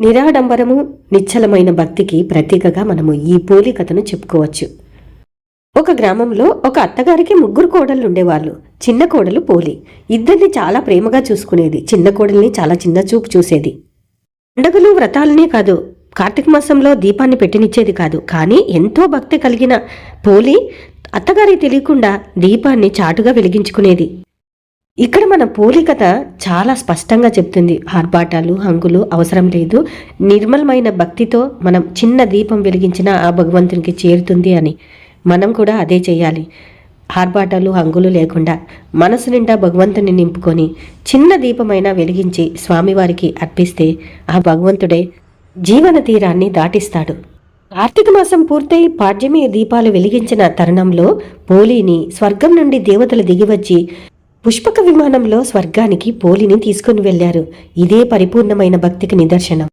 నిరాడంబరము నిశ్చలమైన భక్తికి ప్రతీకగా మనము ఈ పోలి కథను చెప్పుకోవచ్చు. ఒక గ్రామంలో ఒక అత్తగారికి ముగ్గురు కోడళ్ళు ఉండేవాళ్ళు చిన్న కోడలు పోలి. ఇద్దరిని చాలా ప్రేమగా చూసుకునేది. చిన్న కోడల్ని చాలా చిన్న చూపు చూసేది. పండగలు వ్రతాలనే కాదు. కార్తీక మాసంలో దీపాన్ని పెట్టినిచ్చేది కాదు. కానీ ఎంతో భక్తి కలిగిన పోలి అత్తగారికి తెలియకుండా దీపాన్ని చాటుగా వెలిగించుకునేది. ఇక్కడ మన పోలికత చాలా స్పష్టంగా చెప్తుంది. ఆర్భాటాలు హంగులు అవసరం లేదు. నిర్మలమైన భక్తితో మనం చిన్న దీపం వెలిగించినా ఆ భగవంతునికి చేరుతుంది అని. మనం కూడా అదే చేయాలి. ఆర్భాటాలు హంగులు లేకుండా మనసు నిండా భగవంతుని నింపుకొని చిన్న దీపమైనా వెలిగించి స్వామివారికి అర్పిస్తే ఆ భగవంతుడే జీవన తీరాన్ని దాటిస్తాడు. కార్తీక మాసం పూర్తయి పాడ్యమి దీపాలు వెలిగించిన తరుణంలో పోలిని స్వర్గం నుండి దేవతలు దిగివచ్చి పుష్పక విమానంలో స్వర్గానికి పోలిని తీసుకుని వెళ్ళారు ఇదే పరిపూర్ణమైన భక్తికి నిదర్శనం.